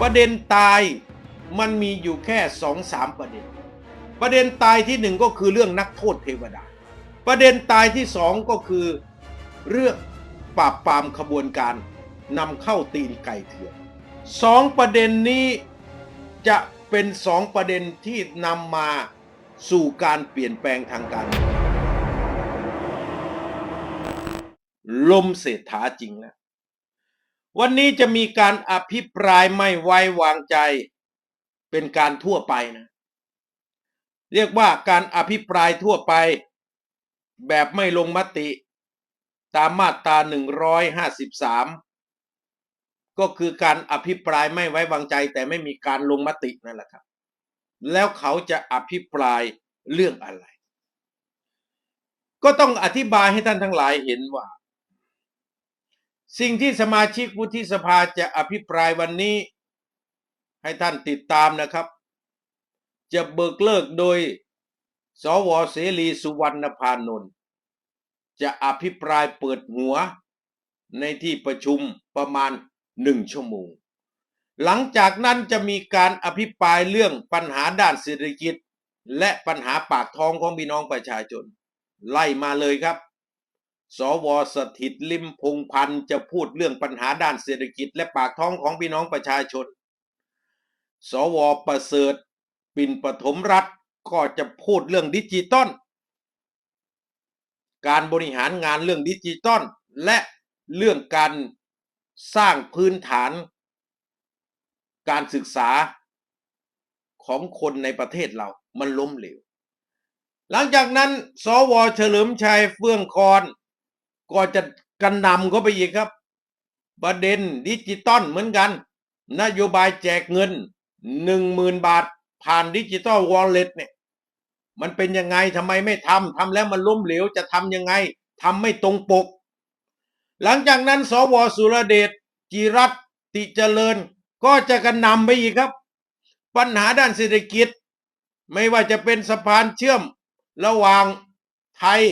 ประเด็นตายมันมีอยู่แค่สองสามประเด็น ประเด็นตายที่หนึ่งก็คือเรื่องนักโทษเทวดา ประเด็นตายที่สองก็คือเรื่องปราบปรามขบวนการนำเข้าตีนไก่เถื่อนสองประเด็นนี้จะเป็นสองประเด็นที่นำมาสู่การเปลี่ยนแปลงทางการลมเศรษฐาจริงแล้ว วันนี้จะมีการอภิปรายไม่ไว้วางใจ เป็นการทั่วไปนะ เรียกว่าการอภิปรายทั่วไป แบบไม่ลงมติ ตามมาตรา 153 ก็คือการอภิปรายไม่ไว้วางใจ แต่ไม่มีการลงมตินั่นแหละครับ แล้วเขาจะอภิปรายเรื่องอะไร ก็ต้องอธิบายให้ท่านทั้งหลายเห็นว่า สิ่งที่สมาชิกวุฒิสภาจะอภิปรายวันนี้ ให้ท่านติดตามนะครับ จะเบิกเลิกโดย สวเสรีสุวรรณพานนท์จะอภิปรายเปิดหัว ในที่ประชุมประมาณหนึ่งชั่วโมง หลังจากนั้นจะมีการอภิปรายเรื่องปัญหาด้านเศรษฐกิจ และปัญหาปากท้องของพี่น้องประชาชน ไล่มาเลยครับ สวสถิตลิมพงพันธ์จะพูดเรื่องปัญหาด้านเศรษฐกิจและปากท้องของพี่น้องประชาชน สวประเสริฐ ปิ่นปฐมรัฐก็จะพูดเรื่องดิจิตอลการบริหารงานเรื่องดิจิตอลและเรื่องการสร้างพื้นฐาน การศึกษาของคนในประเทศเรามันล้มเหลว หลังจากนั้น สวเฉลิมชัยเฟื่องคอน ก็จะกันนำเข้าไปอีกครับ ประเด็นดิจิตอลเหมือนกัน นโยบายแจกเงินหนึ่งหมื่นบาท ผ่านดิจิตอลวอลเล็ตเนี่ย มันเป็นยังไงทำไมไม่ทำทำแล้วมันล้มเหลวจะทำยังไงทำไม่ตรงปก หลังจากนั้นสวสุรเดชจิรัตติเจริญ ก็จะกันนำไปอีกครับ ปัญหาด้านเศรษฐกิจ ไม่ว่าจะเป็นสะพานเชื่อมระหว่างไทย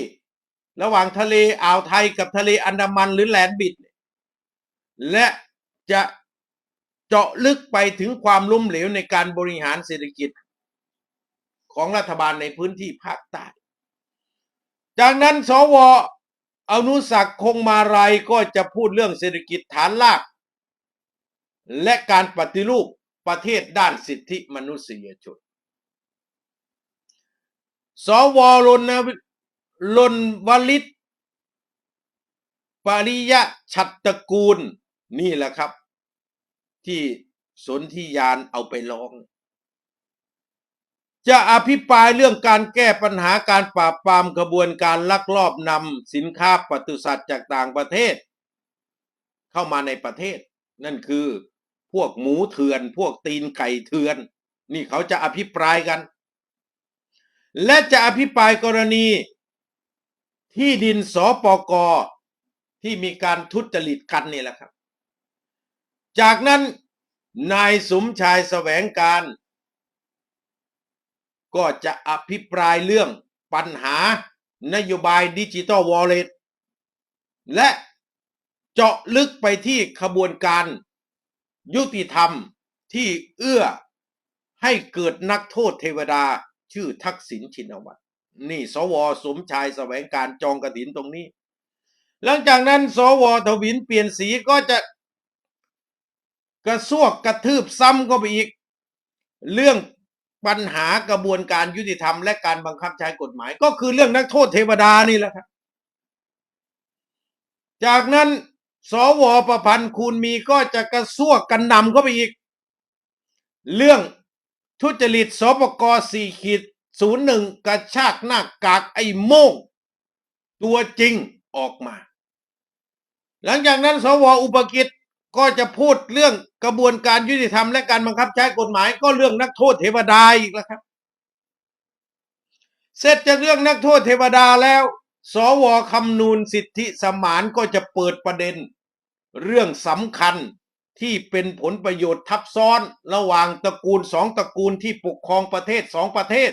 ระหว่างทะเลอ่าวไทยกับทะเลอันดามันหรือแหลนบิด และจะเจาะลึกไปถึงความล้มเหลวในการบริหารเศรษฐกิจ ของรัฐบาลในพื้นที่ภาคใต้ จากนั้นสวอนุสักคงมาลัยก็จะพูดเรื่องเศรษฐกิจฐานราก และการปฏิรูปประเทศด้านสิทธิมนุษยชน สวรณ ลนวลิตปริยะชัตตกูล นี่แหละครับ ที่สนธิยานเอาไปร้อง จะอภิปรายเรื่องการแก้ปัญหาการปราบปรามกระบวนการลักลอบนำสินค้าปศุสัตว์จากต่างประเทศ เข้ามาในประเทศ นั่นคือพวกหมูเถื่อน พวกตีนไก่เถื่อน นี่เขาจะอภิปรายกัน และจะอภิปรายกรณี ที่ดินสปกที่มีการทุจริตกันนี่แหละครับ จากนั้นนายสมชายแสวงการ ก็จะอภิปรายเรื่องปัญหานโยบายดิจิตอลวอลเล็ตและเจาะลึกไปที่ขบวนการ ยุติธรรมที่เอื้อให้เกิดนักโทษเทวดาชื่อทักษิณชินวัตร นี่ สวสมชายแสวงการจองกระถินตรงนี้ หลังจากนั้น สวทวินเปลี่ยนสีก็จะกระซวกกระทืบซ้ำก็ไปอีก เรื่องปัญหากระบวนการยุติธรรมและการบังคับใช้กฎหมาย ก็คือเรื่องนักโทษเทวดานี่แหละครับ จากนั้นสวประพันธ์คูณมีก็จะกระซวกกันนำเข้าไปอีก เรื่องทุจริตสปกสี่ขีด ศูนย์หนึ่งกระชากหน้ากากไอ้โม่งตัวจริงออกมา หลังจากนั้นสวอุปกิจก็จะพูดเรื่องกระบวนการยุติธรรมและการบังคับใช้กฎหมายก็เรื่องนักโทษเทวดาอีกแล้วครับ เสร็จจากเรื่องนักโทษเทวดาแล้ว สวคำนูนสิทธิสมานก็จะเปิดประเด็น เรื่องสำคัญที่เป็นผลประโยชน์ทับซ้อนระหว่างตระกูลสองตระกูลที่ปกครองประเทศสองประเทศ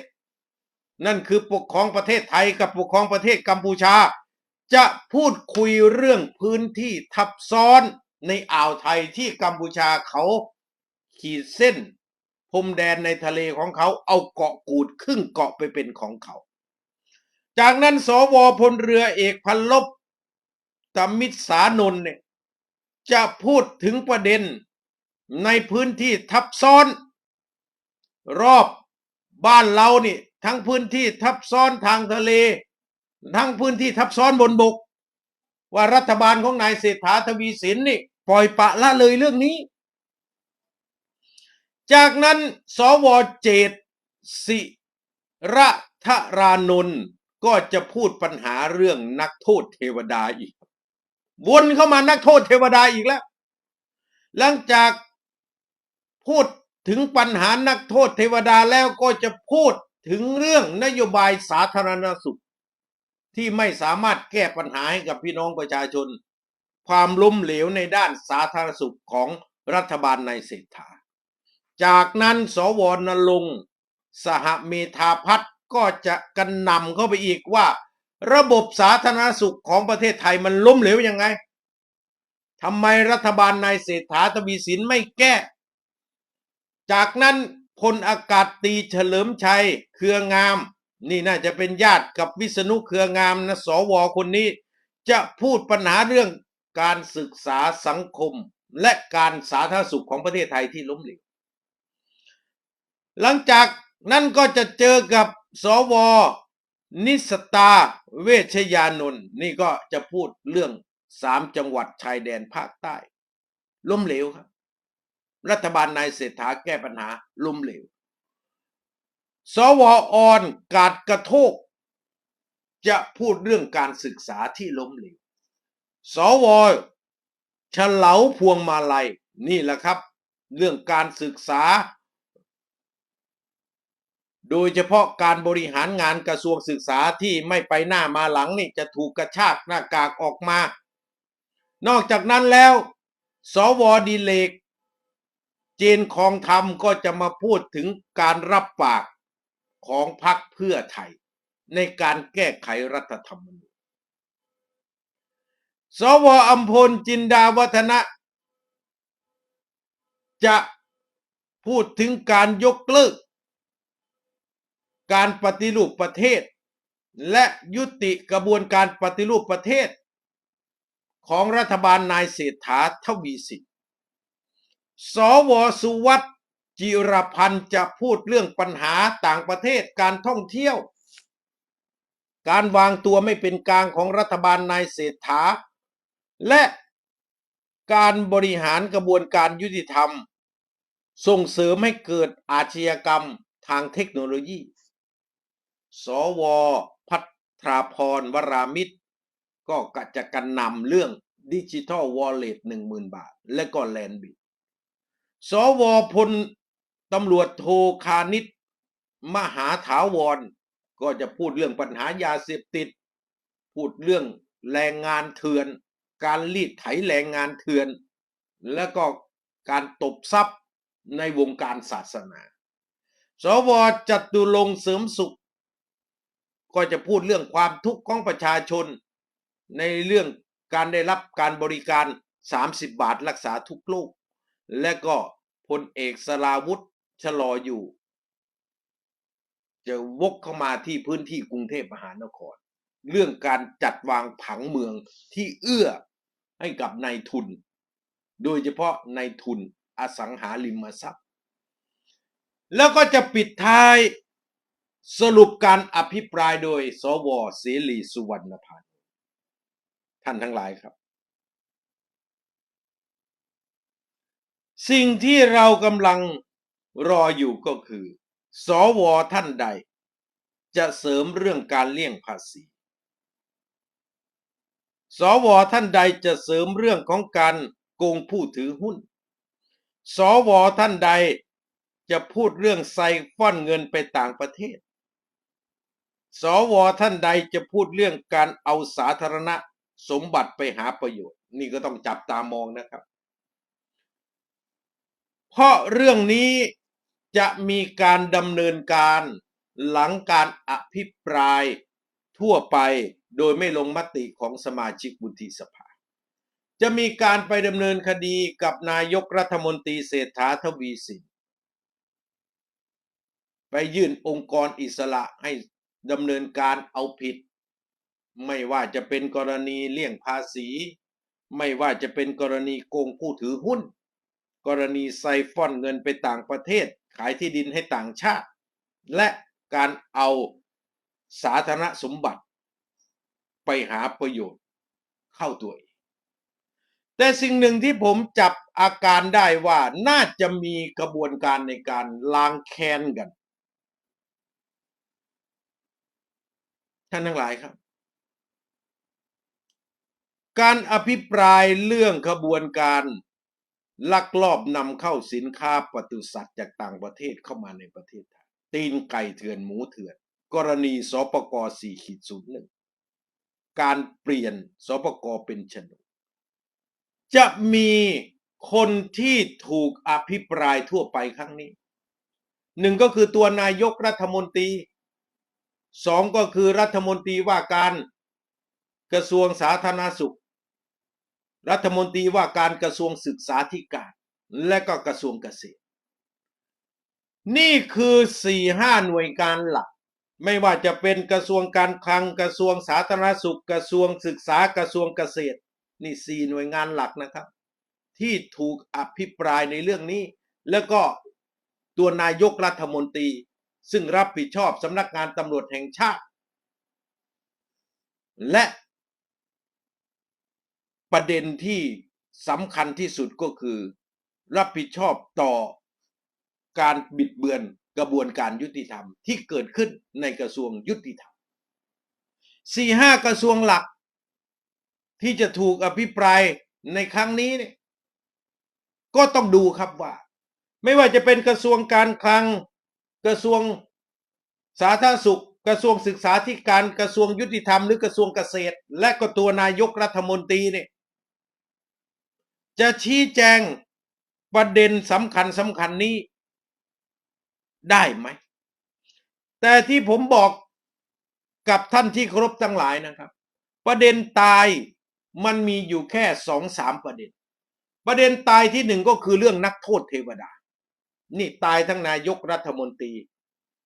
นั่นคือปกครองประเทศไทยกับปกครองประเทศกัมพูชา จะพูดคุยเรื่องพื้นที่ทับซ้อนในอ่าวไทยที่กัมพูชาเขาขีดเส้นพรมแดนในทะเลของเขาเอาเกาะกูดครึ่งเกาะไปเป็นของเขา จากนั้นสวพลเรือเอกพันลบตมิตรสานนเนี่ยจะพูดถึงประเด็นในพื้นที่ทับซ้อน รอบบ้านเรานี่ ทั้งพื้นที่ทับซ้อนทางทะเล ทั้งพื้นที่ทับซ้อนบนบก ว่ารัฐบาลของนายเศรษฐาทวีสินนี่ปล่อยปะละเลยเรื่องนี้ จากนั้นสวเจตสิระทรานนท์ก็จะพูดปัญหาเรื่องนักโทษเทวดาอีก วนเข้ามานักโทษเทวดาอีกแล้ว หลังจากพูดถึงปัญหานักโทษเทวดาแล้วก็จะพูด ถึงเรื่องนโยบายสาธารณสุข ที่ไม่สามารถแก้ปัญหาให้กับพี่น้องประชาชน ความล้มเหลวในด้านสาธารณสุขของรัฐบาลในเศรษฐา จากนั้นสวนรงค์สหเมธาพัฒน์ก็จะกันนำเข้าไปอีกว่า ระบบสาธารณสุขของประเทศไทยมันล้มเหลวยังไงทำไมรัฐบาลนายเศรษฐาทวีสินไม่แก้ จากนั้น พลอากาศตีเฉลิมชัยเครืองาม นี่น่าจะเป็นญาติกับวิษณุเครืองามนะสวคนนี้ จะพูดปัญหาเรื่องการศึกษาสังคม และการสาธารณสุขของประเทศไทยที่ล้มเหลวหลังจากนั้นก็จะเจอกับสวนิสตาเวชยานนท์นี่ก็จะพูดเรื่องสามจังหวัดชายแดนภาคใต้ ล้มเหลวครับ รัฐบาลนายเศรษฐาแก้ปัญหาล้มเหลว สวออนกาดกระโทก จะพูดเรื่องการศึกษาที่ล้มเหลว สวเฉลาพวงมาลัยนี่แหละครับ เรื่องการศึกษา โดยเฉพาะการบริหารงานกระทรวงศึกษาที่ไม่ไปหน้ามาหลังนี่จะถูกกระชากหน้ากากออกมา นอกจากนั้นแล้ว สวดีเลก จีนคองธรรมก็จะมาพูดถึงการรับปากของพรรคเพื่อไทย ในการแก้ไขรัฐธรรมนูญ สวอัมพลจินดาวัฒนะ จะพูดถึงการยกเลิก การปฏิรูปประเทศ และยุติกระบวนการปฏิรูปประเทศ ของรัฐบาลนายเศรษฐาทวีสิน สวสุวัตจิรพันธ์จะพูดเรื่องปัญหาต่างประเทศการท่องเที่ยว การวางตัวไม่เป็นกลางของรัฐบาลนายเศรษฐา และการบริหารกระบวนการยุติธรรม ส่งเสริมให้เกิดอาชญากรรมทางเทคโนโลยี สว พัทราพรวรามิตร ก็กจะกันนำเรื่องดิจิทัลวอลเล็ตหนึ่งหมื่นบาท และก็แลนบิด สวพลตำรวจโทคานิตมหาถาวร ก็จะพูดเรื่องปัญหายาเสพติด พูดเรื่องแรงงานเถื่อน การรีดไถแรงงานเถื่อน แล้วก็การตบทรัพย์ในวงการศาสนา สวจตุรงเสริมสุข ก็จะพูดเรื่องความทุกข์ของประชาชน ในเรื่องการได้รับการบริการ 30 บาทรักษาทุกโรคและก็ พลเอกสลาวุธชะลออยู่ จะวกเข้ามาที่พื้นที่กรุงเทพมหานคร เรื่องการจัดวางผังเมืองที่เอื้อให้กับนายทุน โดยเฉพาะนายทุนอสังหาริมทรัพย์ แล้วก็จะปิดท้ายสรุปการอภิปรายโดย สวเสรีสุวรรณพันธ์ท่านทั้งหลายครับ สิ่งที่เรากำลังรออยู่ก็คือ สวท่านใด จะเสริมเรื่องการเลี่ยงภาษี สวท่านใดจะเสริมเรื่องของการโกงผู้ถือหุ้น สวท่านใดจะพูดเรื่องไซฟ่อนเงินไปต่างประเทศ สวท่านใดจะพูดเรื่องการเอาสาธารณะสมบัติไปหาประโยชน์ นี่ก็ต้องจับตามองนะครับ เพราะเรื่องนี้จะมีการดำเนินการหลังการอภิปรายทั่วไปโดยไม่ลงมติของสมาชิกวุฒิสภา จะมีการไปดำเนินคดีกับนายกรัฐมนตรีเศรษฐาทวีสิน ไปยื่นองค์กรอิสระให้ดำเนินการเอาผิด ไม่ว่าจะเป็นกรณีเลี่ยงภาษี ไม่ว่าจะเป็นกรณีโกงผู้ถือหุ้น กรณีไซฟอนเงินไปต่างประเทศ ขายที่ดินให้ต่างชาติ และการเอาสาธารณสมบัติ ไปหาประโยชน์เข้าตัวเองแต่สิ่งหนึ่งที่ผมจับอาการได้ว่าน่าจะมีกระบวนการในการล้างแค้นกัน ท่านทั้งหลายครับ การอภิปรายเรื่องขบวนการ ลักลอบนำเข้าสินค้าปศุสัตว์จากต่างประเทศเข้ามาในประเทศไทย ตีนไก่เถื่อนหมูเถื่อน กรณีสปก4ขีด01การเปลี่ยนสปกเป็นโฉนดจะมีคนที่ถูกอภิปรายทั่วไปครั้งนี้ หนึ่งก็คือตัวนายกรัฐมนตรีสองก็คือรัฐมนตรีว่าการกระทรวงสาธารณสุข รัฐมนตรีว่าการกระทรวงศึกษาธิการ และก็กระทรวงเกษตร นี่คือสี่ห้าหน่วยการหลัก ไม่ว่าจะเป็นกระทรวงการคลังกระทรวงสาธารณสุขกระทรวงศึกษากระทรวงเกษตร นี่สี่หน่วยงานหลักนะครับ ที่ถูกอภิปรายในเรื่องนี้ แล้วก็ตัวนายกรัฐมนตรี ซึ่งรับผิดชอบสำนักงานตำรวจแห่งชาติ และ ประเด็นที่สำคัญที่สุดก็คือ รับผิดชอบต่อการบิดเบือนกระบวนการยุติธรรมที่เกิดขึ้นในกระทรวงยุติธรรมสี่ห้ากระทรวงหลัก ที่จะถูกอภิปรายในครั้งนี้เนี่ยก็ต้องดูครับว่า ไม่ว่าจะเป็นกระทรวงการคลังกระทรวงสาธารณสุข กระทรวงศึกษาธิการกระทรวงยุติธรรมหรือกระทรวงเกษตร และก็ตัวนายกรัฐมนตรีเนี่ย จะชี้แจงประเด็นสำคัญสำคัญนี้ได้ไหม แต่ที่ผมบอกกับท่านที่เคารพทั้งหลายนะครับ ประเด็นตายมันมีอยู่แค่สองสามประเด็น ประเด็นตายที่หนึ่งก็คือเรื่องนักโทษเทวดา นี่ตายทั้งนายกรัฐมนตรี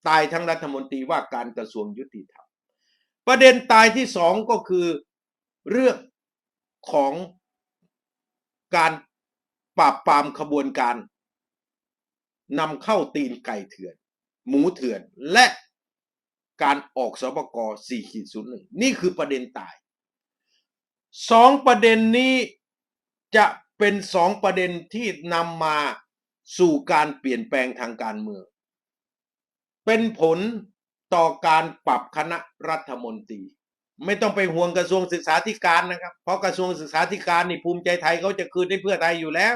ตายทั้งรัฐมนตรีว่าการกระทรวงยุติธรรม ประเด็นตายที่สองก็คือเรื่องของ การปราบปรามขบวนการนำเข้าตีนไก่เถื่อน หมูเถื่อนและการออกสปก4ขีดศูนย์หนึ่งนี่คือประเด็นตายสองประเด็นนี้จะเป็นสองประเด็นที่นำมาสู่การเปลี่ยนแปลงทางการเมือง เป็นผลต่อการปรับคณะรัฐมนตรี ไม่ต้องไปห่วงกระทรวงศึกษาธิการนะครับ เพราะกระทรวงศึกษาธิการนี่ภูมิใจไทยเขาจะคืนให้เพื่อไทยอยู่แล้ว